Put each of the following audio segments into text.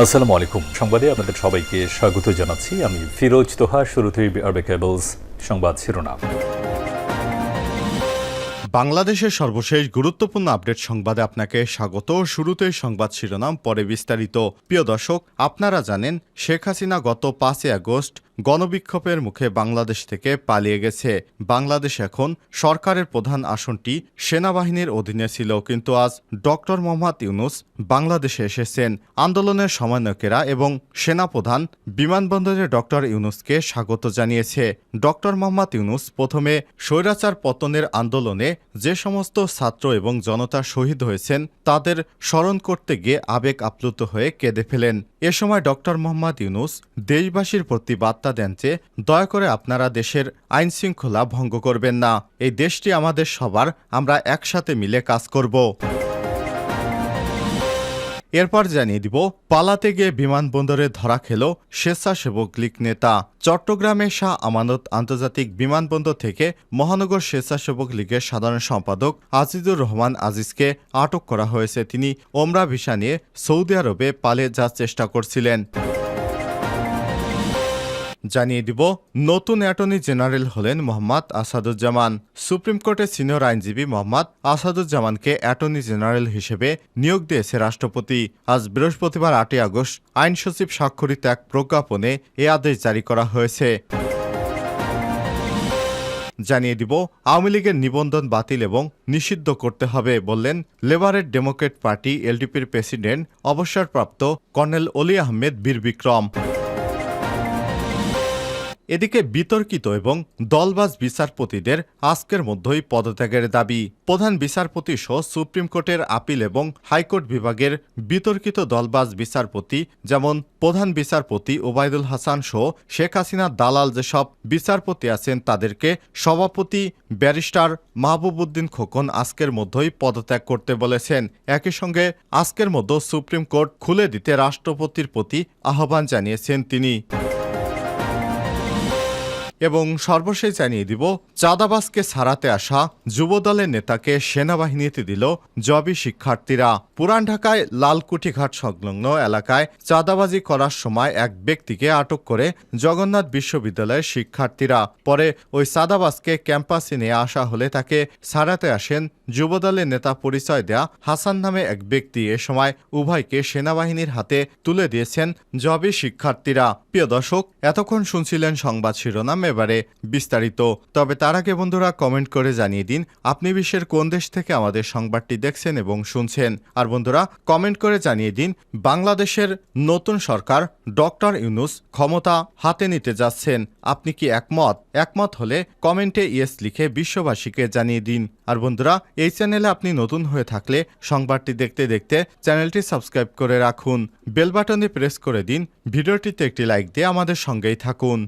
আসসালামু আলাইকুম। সংবাদে আপনাদের সবাইকে স্বাগত জানাচ্ছি। আমি ফিরোজ তোহা, শুরুতেই আরবে কেবলস সংবাদ শিরোনাম। বাংলাদেশের সর্বশেষ গুরুত্বপূর্ণ আপডেট সংবাদে আপনাকে স্বাগত। শুরুতে সংবাদ শিরোনাম, পরে বিস্তারিত। প্রিয় দর্শক, আপনারা জানেন, শেখ হাসিনা গত পাঁচই আগস্ট গণবিক্ষোভের মুখে বাংলাদেশ থেকে পালিয়ে গেছে। বাংলাদেশ এখন সরকারের প্রধান আসনটি সেনাবাহিনীর অধীনে ছিল, কিন্তু আজ ডক্টর মোহাম্মদ ইউনুস বাংলাদেশে এসেছেন। আন্দোলনের সমন্বয়কেরা এবং সেনাপ্রধান বিমানবন্দরে ডক্টর ইউনুসকে স্বাগত জানিয়েছে। ডক্টর মোহাম্মদ ইউনুস প্রথমে স্বৈরাচার পতনের আন্দোলনে যে সমস্ত ছাত্র এবং জনতা শহীদ হয়েছেন, তাদের স্মরণ করতে গিয়ে আবেগ আপ্লুত হয়ে কেঁদে ফেলেন। এ সময় ডক্টর মোহাম্মদ ইউনুস দেশবাসীর প্রতি বার্তা দেন যে দয়া করে আপনারা দেশের আইন শৃঙ্খলা ভঙ্গ করবেন না। এই দেশটি আমাদের সবার, আমরা একসাথে মিলে কাজ করব। এরপর জানিয়ে দিব, পালাতে গিয়ে বিমানবন্দরে ধরা খেল স্বেচ্ছাসেবক লীগ নেতা। চট্টগ্রামে শাহ আমানত আন্তর্জাতিক বিমানবন্দর থেকে মহানগর স্বেচ্ছাসেবক লীগের সাধারণ সম্পাদক আজিজুর রহমান আজিজকে আটক করা হয়েছে। তিনি ওমরা ভিসা নিয়ে সৌদি আরবে পালিয়ে যাওয়ার চেষ্টা করছিলেন। জানিয়ে দিব, নতুন অ্যাটর্নি জেনারেল হলেন মোহাম্মদ আসাদুজ্জামান। সুপ্রিম কোর্টের সিনিয়র আইনজীবী মোহাম্মদ আসাদুজ্জামানকে অ্যাটর্নি জেনারেল হিসেবে নিয়োগ দিয়েছে রাষ্ট্রপতি। আজ বৃহস্পতিবার আটই আগস্ট আইন সচিব স্বাক্ষরিত এক প্রজ্ঞাপনে এ আদেশ জারি করা হয়েছে। জানিয়ে দিব, আওয়ামী লীগের নিবন্ধন বাতিল এবং নিষিদ্ধ করতে হবে বললেন লেবারের ডেমোক্রেট পার্টি এলডিপির প্রেসিডেন্ট, অবসরপ্রাপ্ত কর্নেল অলি আহমেদ বীর বিক্রম এদিকে বিতর্কিত এবং দলবাজ বিচারপতিদের আজকের মধ্যেই পদত্যাগের দাবি। প্রধান বিচারপতি সহ সুপ্রিম কোর্টের আপিল এবং হাইকোর্ট বিভাগের বিতর্কিত দলবাজ বিচারপতি যেমন প্রধান বিচারপতি ওবায়দুল হাসান সহ শেখ হাসিনা, দালাল যেসব বিচারপতি আছেন তাদেরকে সভাপতি ব্যারিস্টার মাহবুবউদ্দিন খোকন আজকের মধ্যেই পদত্যাগ করতে বলেছেন। একই সঙ্গে আজকের মধ্যে সুপ্রিম কোর্ট খুলে দিতে রাষ্ট্রপতির প্রতি আহ্বান জানিয়েছেন তিনি। এবং সর্বশেষ জানিয়ে দিব চাঁদাবাসকে ছাড়াতে আসা যুবদলের নেতাকে সেনাবাহিনীতে দিল জবি শিক্ষার্থীরা। পুরান ঢাকায় লালকুঠিঘাট সংলগ্ন এলাকায় চাঁদাবাজি করার সময় এক ব্যক্তিকে আটক করে জগন্নাথ বিশ্ববিদ্যালয়ের শিক্ষার্থীরা। পরে ওই চাঁদাবাসকে ক্যাম্পাসে নিয়ে আসা হলে তাকে ছাড়াতে আসেন যুবদলের নেতা পরিচয় দেয়া হাসান নামে এক ব্যক্তি এ সময় উভয়কে সেনাবাহিনীর হাতে তুলে দিয়েছেন জবি শিক্ষার্থীরা। প্রিয় দর্শক, এতক্ষণ শুনছিলেন সংবাদ শিরোনাম, এবারে বিস্তারিত। তবে তার আগে বন্ধুরা কমেন্ট করে জানিয়ে দিন, আপনি বিশ্বের কোন দেশ থেকে আমাদের সংবাদটি দেখছেন এবং শুনছেন? আর বন্ধুরা কমেন্ট করে জানিয়ে দিন, বাংলাদেশের নতুন সরকার ডক্টর ইউনুস ক্ষমতা হাতে নিতে যাচ্ছেন। আপনি কি একমত? একমত হলে কমেন্টে ইয়েস লিখে বিশ্ববাসীকে জানিয়ে দিন। আর বন্ধুরা, এই চ্যানেলে আপনি নতুন হয়ে থাকলে সংবাদটি দেখতে দেখতে চ্যানেলটি সাবস্ক্রাইব করে রাখুন। বেল বাটনে প্রেস করে দিন। ভিডিওটিতে একটি লাইক দিয়ে আমাদের সঙ্গেই থাকুন।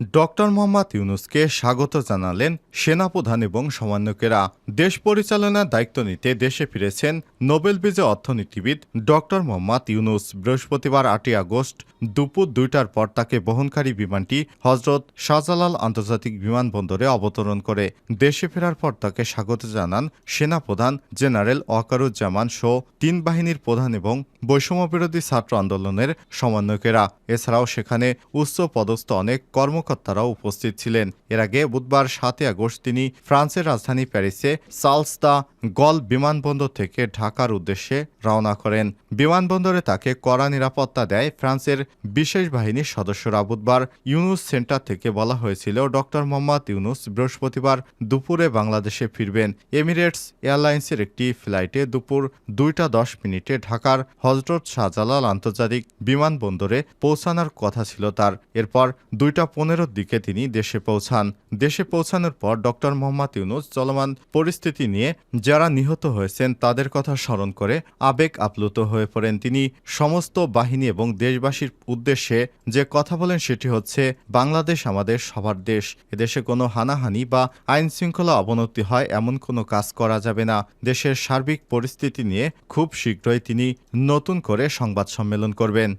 ডক্টর মোহাম্মদ ইউনুসকে স্বাগত জানালেন সেনাপ্রধান এবং সমন্বয়কেরা। দেশ পরিচালনার দায়িত্ব নিতে দেশে ফিরেছেন নোবেল বিজয় অর্থনীতিবিদ ডক্টর মোহাম্মদ ইউনুস। বৃহস্পতিবার আটই আগস্ট দুপুর দুইটার পর তাকে বহনকারী বিমানটি হজরত শাহজালাল আন্তর্জাতিক বিমানবন্দরে অবতরণ করে। দেশে ফেরার পর তাকে স্বাগত জানান সেনাপ্রধান জেনারেল ওয়াকারুজ্জামান শো তিন বাহিনীর প্রধান এবং বৈষম্যবিরোধী ছাত্র আন্দোলনের সমন্বয়কেরা। এছাড়াও সেখানে উচ্চ পদস্থ অনেক কর্মকর্তারাও উপস্থিত ছিলেন। এর আগে বুধবার সাতই আগস্ট তিনি ফ্রান্সের রাজধানী প্যারিসে চার্লস দা গল বিমানবন্দর থেকে ঢাকার উদ্দেশ্যে রওনা করেন। বিমানবন্দরে তাকে কড়া নিরাপত্তা দেয় ফ্রান্সের বিশেষ বাহিনীর সদস্যরা। বুধবার ইউনুস সেন্টার থেকে বলা হয়েছিল, ডক্টর মোহাম্মদ ইউনুস বৃহস্পতিবার দুপুরে বাংলাদেশে ফিরবেন। এমিরেটস এয়ারলাইন্সের একটি ফ্লাইটে দুপুর দুইটা দশ মিনিটে ঢাকার হজরত শাহজালাল আন্তর্জাতিক বিমানবন্দরে পৌঁছানোর কথা ছিল তার। এরপর দুইটা পনেরোর দিকে তিনি দেশে পৌঁছান। দেশে পৌঁছানোর পর ডক্টর মোহাম্মদ ইউনুস চলমান পরিস্থিতি নিয়ে যারা নিহত হয়েছেন তাদের কথা স্মরণ করে আবেগ আপ্লুত হয়ে পড়েন তিনি। সমস্ত বাহিনী এবং দেশবাসীর উদ্দেশ্যে যে কথা বলেন সেটি হচ্ছে, বাংলাদেশ আমাদের সবার দেশ। এদেশে কোনো হানাহানি বা আইন শৃঙ্খলা অবনতি হয় এমন কোনো কাজ করা যাবে না। দেশের সার্বিক পরিস্থিতি নিয়ে খুব শীঘ্রই তিনি নতুন করে সংবাদ সম্মেলন করবেন।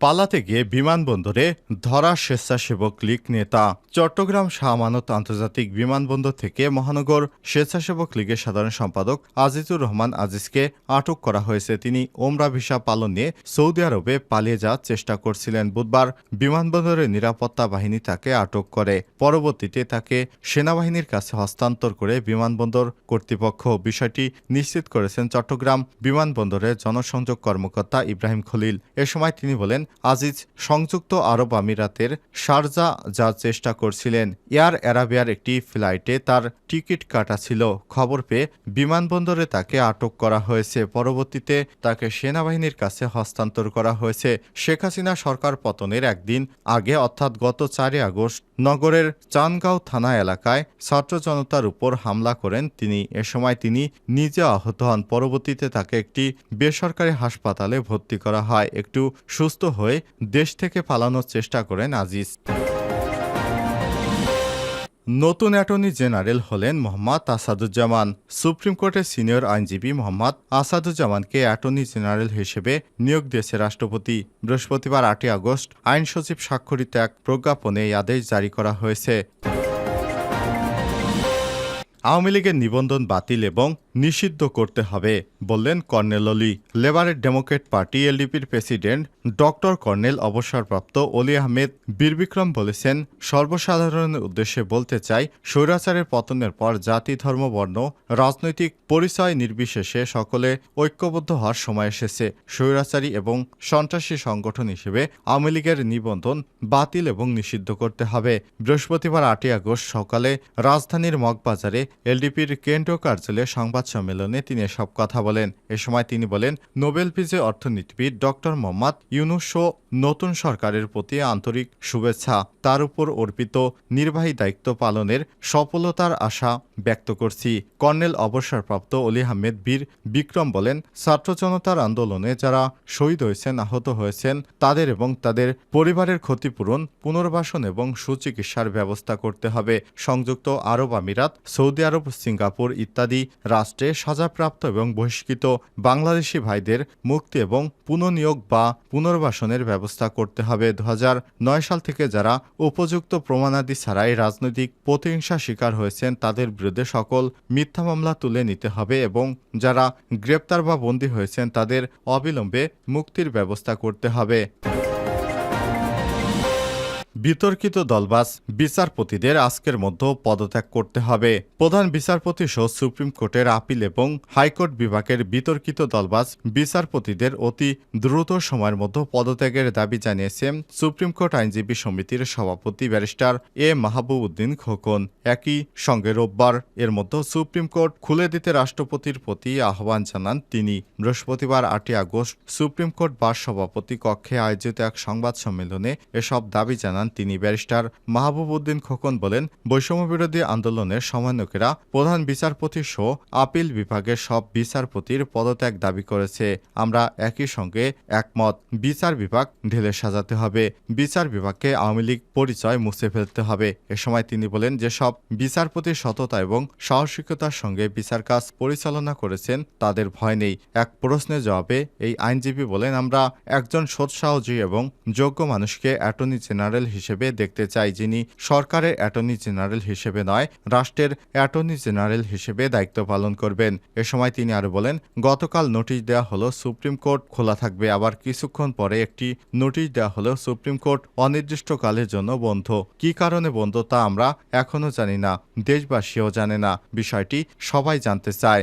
পালাতে গিয়ে বিমানবন্দরে ধরা স্বেচ্ছাসেবক লীগ নেতা চট্টগ্রাম শাহ আমানত আন্তর্জাতিক বিমানবন্দর থেকে মহানগর স্বেচ্ছাসেবক লীগের সাধারণ সম্পাদক আজিজুর রহমান আজিজকে আটক করা হয়েছে। তিনি ওমরা ভিসা পালন নিয়ে সৌদি আরবে পালিয়ে যাওয়ার চেষ্টা করছিলেন। বুধবার বিমানবন্দরের নিরাপত্তা বাহিনী তাকে আটক করে। পরবর্তীতে তাকে সেনাবাহিনীর কাছে হস্তান্তর করে বিমানবন্দর কর্তৃপক্ষ বিষয়টি নিশ্চিত করেছেন চট্টগ্রাম বিমানবন্দরের জনসংযোগ কর্মকর্তা ইব্রাহিম খলিল। এ সময় তিনি বলেন আজিজ সংযুক্ত আরব আমিরাতের শারজা যাওয়ার চেষ্টা করছিলেন এয়ার অ্যারাবিয়ার একটি ফ্লাইটে তার টিকিট কাটা ছিল। খবর পেয়ে বিমানবন্দরে তাকে আটক করা হয়েছে। পরবর্তীতে তাকে সেনাবাহিনীর কাছে হস্তান্তর করা হয়েছে। শেখ হাসিনা সরকার পতনের একদিন আগে, অর্থাৎ গত চারই আগস্ট, নগরের চানগাঁও থানা এলাকায় ছাত্র জনতার উপর হামলা করেন তিনি। এ সময় তিনি নিজে আহত হন। পরবর্তীতে তাকে একটি বেসরকারি হাসপাতালে ভর্তি করা হয়। একটু সুস্থ হয়ে দেশ থেকে পালানোর চেষ্টা করেন আজিজ। নতুন অ্যাটর্নি জেনারেল হলেন মোহাম্মদ আসাদুজ্জামান। সুপ্রিম কোর্টের সিনিয়র আইনজীবী মোহাম্মদ আসাদুজ্জামানকে অ্যাটর্নি জেনারেল হিসেবে নিয়োগ দিয়েছে রাষ্ট্রপতি। বৃহস্পতিবার আটই আগস্ট আইন সচিব স্বাক্ষরিত এক প্রজ্ঞাপনে এই আদেশ জারি করা হয়েছে। আওয়ামী লীগের নিবন্ধন বাতিল এবং নিষিদ্ধ করতে হবে, বললেন কর্নেল অলি। লেবারের ডেমোক্রেট পার্টি এলডিপির প্রেসিডেন্ট ডক্টর কর্নেল অবসরপ্রাপ্ত অলি আহমেদ বীরবিক্রম বলেছেন, সর্বসাধারণের উদ্দেশ্যে বলতে চাই, স্বৈরাচারের পতনের পর জাতি, ধর্ম, বর্ণ, রাজনৈতিক পরিচয় নির্বিশেষে সকলে ঐক্যবদ্ধ হওয়ার সময় এসেছে। স্বৈরাচারী এবং সন্ত্রাসী সংগঠন হিসেবে আওয়ামী লীগের নিবন্ধন বাতিল এবং নিষিদ্ধ করতে হবে। বৃহস্পতিবার আটই আগস্ট সকালে রাজধানীর মগবাজারে এলডিপির কেন্দ্রীয় কার্যালয়ে সংবাদ সম্মেলনে তিনি এসব কথা বলেন। এ সময় তিনি বলেন, নোবেল পিজে অর্থনীতিবিদ ডক্টর মোহাম্মদ ইউনুস নতুন সরকারের প্রতি আন্তরিক শুভেচ্ছা। তার উপর অর্পিত নির্বাহী দায়িত্ব পালনের সফলতার আশা ব্যক্ত করছি। কর্নেল অবসরপ্রাপ্ত অলি আহমেদ বীর বিক্রম বলেন, ছাত্র জনতার আন্দোলনে যারা শহীদ হয়েছেন, আহত হয়েছেন, তাদের এবং তাদের পরিবারের ক্ষতিপূরণ, পুনর্বাসন এবং সুচিকিৎসার ব্যবস্থা করতে হবে। সংযুক্ত আরব আমিরাত, সৌদি আরব সিঙ্গাপুর ইত্যাদি রাষ্ট্রে সাজাপ্রাপ্ত এবং বহিষ্কৃত বাংলাদেশি ভাইদের মুক্তি এবং পুনঃনিয়োগ বা পুনর্বাসনের ব্যবস্থা করতে হবে। দু সাল থেকে যারা উপযুক্ত প্রমাণাদি ছাড়াই রাজনৈতিক প্রতিহিংসা শিকার হয়েছেন, তাদের বিরুদ্ধে সকল মিথ্যা মামলা তুলে নিতে হবে এবং যারা গ্রেপ্তার বা বন্দী হয়েছেন, তাদের অবিলম্বে মুক্তির ব্যবস্থা করতে হবে। বিতর্কিত দলবাস বিচারপতিদের আজকের মধ্যে পদত্যাগ করতে হবে। প্রধান বিচারপতি সহ সুপ্রিম কোর্টের আপিল এবং হাইকোর্ট বিভাগের বিতর্কিত দলবাস বিচারপতিদের অতি দ্রুত সময়ের মধ্যে পদত্যাগের দাবি জানিয়েছেন সুপ্রিম কোর্ট আইনজীবী সমিতির সভাপতি ব্যারিস্টার এ মাহবুব উদ্দিন খোকন। একই সঙ্গে রোববার এর মধ্যে সুপ্রিম কোর্ট খুলে দিতে রাষ্ট্রপতির প্রতি আহ্বান জানান তিনি। বৃহস্পতিবার আটই আগস্ট সুপ্রিম কোর্ট বার সভাপতি কক্ষে আয়োজিত এক সংবাদ সম্মেলনে এসব দাবি জানান তিনি ব্যারিস্টার মাহবুব উদ্দিন খোকন বলেন বৈষম্য বিরোধী আন্দোলনের সমন্বয়কেরা প্রধান বিচারপতি সহ আপিল বিভাগের সব বিচারপতির পদত্যাগ দাবি করেছে। আমরা একই সঙ্গে একমত, বিচার বিভাগ ঢেলে সাজাতে হবে। বিচার বিভাগকে আওয়ামী লীগ পরিচয় মুছে ফেলতে হবে। এ সময় তিনি বলেন যে সব বিচারপতির সততা এবং সাহসিকতার সঙ্গে বিচার কাজ পরিচালনা করেছেন, তাদের ভয় নেই। এক প্রশ্নের জবাবে এই আইনজীবী বলেন, আমরা একজন সৎসাহজী এবং যোগ্য মানুষকে অ্যাটর্নি জেনারেল হিসেবে দেখতে চাই, যিনি সরকারের অ্যাটর্নি জেনারেল হিসেবে নয়, রাষ্ট্রের অ্যাটর্নি জেনারেল হিসেবে দায়িত্ব পালন করবেন। এ সময় তিনি আরও বলেন, গতকাল নোটিশ দেওয়া হলো সুপ্রিম কোর্ট খোলা থাকবে, আবার কিছুক্ষণ পরে একটি নোটিশ দেওয়া হলো সুপ্রিম কোর্ট অনির্দিষ্টকালের জন্য বন্ধ। কী কারণে বন্ধ তা আমরা এখনও জানি না, দেশবাসীও জানে না। বিষয়টি সবাই জানতে চায়।